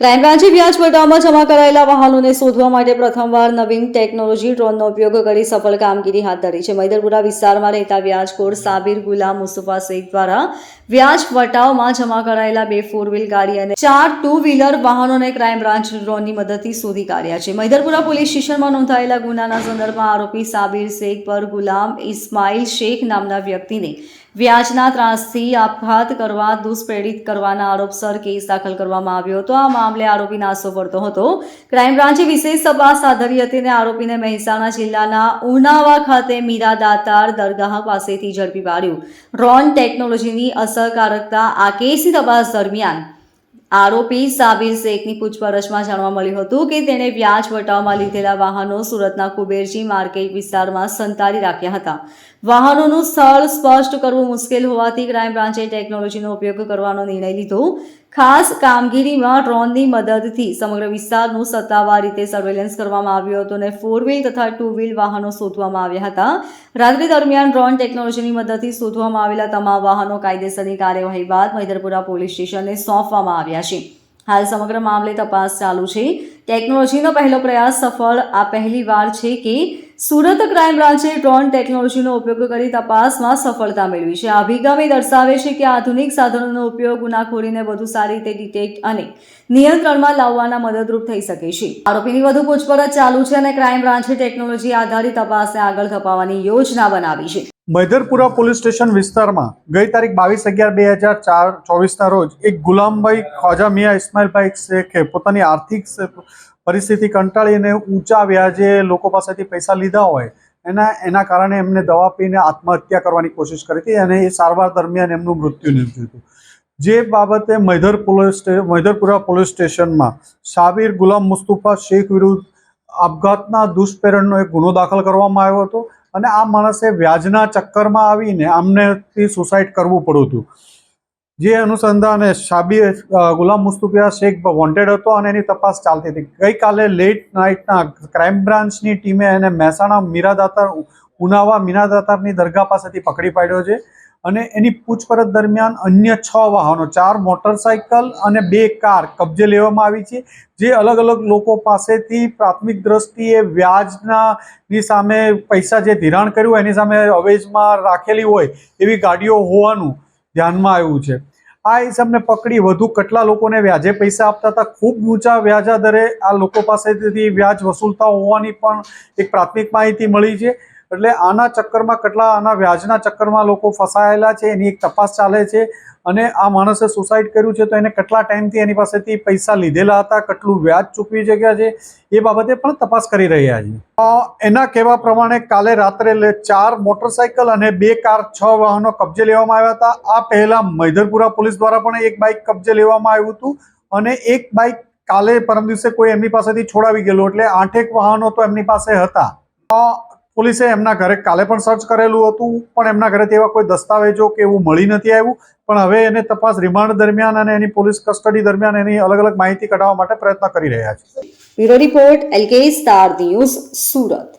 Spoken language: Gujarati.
ક્રાઇમ બ્રાન્ચે વ્યાજ પટ્ટામાં જમા કરાયેલા વાહનોને શોધવા માટે પ્રથમવાર નવીન ટેકનોલોજી ડ્રોનનો ઉપયોગ કરી સફળ કામગીરી હાથ ધરી છે. મૈદરપુરા વિસ્તારમાં રહેતા વ્યાજખોર સાબિર ગુલામ મુસ્તફા શેખ દ્વારા વ્યાજ પટાવમાં જમા કરાયેલા બે ફોર વ્હીલ ગાડી અને ચાર ટુ વ્હીલર વાહનોને ક્રાઇમ બ્રાન્ચ ડ્રોનની મદદથી શોધી કાઢ્યા છે. મૈદરપુરા પોલીસ સ્ટેશનમાં નોંધાયેલા ગુનાના સંદર્ભમાં આરોપી સાબિર શેખ પર ગુલામ ઇસ્માઇલ શેખ નામના વ્યક્તિને વ્યાજના ત્રાસથી આપઘાત કરવા, દુષ્પ્રેરિત કરવાના આરોપસર કેસ દાખલ કરવામાં આવ્યો હતો. આ મામલે આરોપી નાસો પડતો હતો. ક્રાઇમ બ્રાન્ચે વિશેષ તપાસ આધરી હતી અને આરોપીને મહેસાણા જિલ્લાના ઉનાવા ખાતે મીરા દાતાર દરગાહ પાસેથી ઝડપી પાડ્યું. ડ્રોન ટેકનોલોજીની અસરકારકતા આ કેસની તપાસ દરમિયાન આરોપી સાબિર શેખની પૂછપરછમાં જાણવા મળ્યું હતું કે તેણે વ્યાજ વટાવમાં લીધેલા વાહનો સુરતના કુબેરજી માર્કેટ વિસ્તારમાં સંતાડી રાખ્યા હતા. વાહનોનું સ્થળ સ્પષ્ટ કરવું મુશ્કેલ હોવાથી ક્રાઇમ બ્રાન્ચે ટેકનોલોજીનો ઉપયોગ કરવાનો નિર્ણય લીધો. ખાસ કામગીરીમાં ડ્રોનની મદદથી સમગ્ર વિસ્તારનું સત્તાવાર રીતે સર્વેલન્સ કરવામાં આવ્યું હતું અને ફોર વ્હીલ તથા ટુ વ્હીલ વાહનો શોધવામાં આવ્યા હતા. રાત્રિ દરમિયાન ડ્રોન ટેકનોલોજીની મદદથી શોધવામાં આવેલા તમામ વાહનો કાયદેસરની કાર્યવાહી બાદ મૈદરપુરા પોલીસ સ્ટેશનને સોંપવામાં આવ્યા છે. હાલ સમગ્ર મામલે તપાસ ચાલુ છે. ટેકનોલોજીનો પહેલો પ્રયાસ સફળ, આ પહેલી વાર છે કે સુરત ક્રાઇમ બ્રાન્ચે ડ્રોન ટેકનોલોજીનો ઉપયોગ કરી તપાસમાં સફળતા મેળવી છે. આ અભિગમ દર્શાવે છે કે આધુનિક સાધનોનો ઉપયોગ ગુનાખોરીને વધુ સારી રીતે ડિટેક્ટ અને નિયંત્રણમાં લાવવાના મદદરૂપ થઈ શકે છે. આરોપીની વધુ પૂછપરછ ચાલુ છે અને ક્રાઇમ બ્રાન્ચે ટેકનોલોજી આધારિત તપાસને આગળ ધપાવવાની યોજના બનાવી છે. મૈદરપુરા પોલીસ સ્ટેશન વિસ્તારમાં ગઈ તારીખ બાવીસ અગિયાર બે હજાર ચાર ચોવીસના રોજ એક ગુલામભાઈ ખ્વાજા મિયા ઇસ્માઇલભાઈ શેખે પોતાની આર્થિક પરિસ્થિતિ કંટાળીને ઊંચા વ્યાજે લોકો પાસેથી પૈસા લીધા હોય એના એના કારણે એમને દવા પીને આત્મહત્યા કરવાની કોશિશ કરી હતી અને એ સારવાર દરમિયાન એમનું મૃત્યુ નિપજ્યું હતું. જે બાબતે મૈધર પોલીસ મૈધરપુરા પોલીસ સ્ટેશનમાં સાબિર ગુલામ મુસ્તુફા શેખ વિરુદ્ધ આપઘાતના દુષ્પ્રેરણનો એક ગુનો દાખલ કરવામાં આવ્યો હતો. અને આ માણસે વ્યાજના ચક્કરમાં આવીને આમનેથી સુસાઇડ કરવું પડ્યું હતું. જે અનુસંધાને શાબી ગુલામ મુસ્તુફિયા શેખ વોન્ટેડ હતો અને એની તપાસ ચાલતી હતી. ગઈકાલે લેટ નાઇટના ક્રાઇમ બ્રાન્ચની ટીમે એને મહેસાણા મીરાદાતાર, ઉનાવા મીરાદાતારની દરગાહ પાસેથી પકડી પાડ્યો છે. અને એની પૂછપરછ દરમિયાન અન્ય છ વાહનો, ચાર મોટરસાઇકલ અને બે કાર કબજે લેવામાં આવી છે, જે અલગ અલગ લોકો પાસેથી પ્રાથમિક દ્રષ્ટિએ વ્યાજના ની સામે પૈસા જે ધિરાણ કર્યું એની સામે અવેજમાં રાખેલી હોય એવી ગાડીઓ હોવાનું ધ્યાનમાં આવ્યું છે. આ હિસાબને પકડી વધુ કેટલા લોકોને વ્યાજે પૈસા આપતા હતા? ખૂબ ઊંચા વ્યાજા દરે આ લોકો પાસેથી વ્યાજ વસૂલતા હોવાની પણ એક પ્રાથમિક માહિતી મળી છે. એટલે આના ચક્કરમાં કેટલા, આના વ્યાજના ચક્કરમાં લોકો ફસાયેલા છે, એની એક તપાસ ચાલે છે. અને આ માણસે સુસાઇડ કર્યું છે, તો એને કેટલા ટાઈમથી એની પાસેથી પૈસા લીધેલા હતા, કેટલું વ્યાજ ચૂકવી ચૂક્યા છે, એ બાબતે પણ તપાસ કરી રહ્યા છે. એના કહેવા પ્રમાણે કાલે રાત્રે ચાર મોટરસાયકલ અને બે કાર, છ વાહનો કબજે લેવામાં આવ્યા હતા. આ પહેલા મૈધરપુરા પોલીસ દ્વારા પણ એક બાઇક કબજે લેવામાં આવ્યું હતું અને એક બાઇક કાલે પરમ દિવસે કોઈ એમની પાસેથી છોડાવી ગયેલું, એટલે આઠેક વાહનો તો એમની પાસે હતા. પોલીસે એમના ઘરે કાલે પણ સર્ચ કરેલું હતું, પણ એમના ઘરે એવા કોઈ દસ્તાવેજો કે એવું મળી નથી આવ્યું. પણ હવે એને તપાસ રિમાન્ડ દરમિયાન અને એની પોલીસ કસ્ટડી દરમિયાન એની અલગ અલગ માહિતી કઢાવવા માટે પ્રયત્ન કરી રહ્યા છે. Bureau report, LK star news, Surat.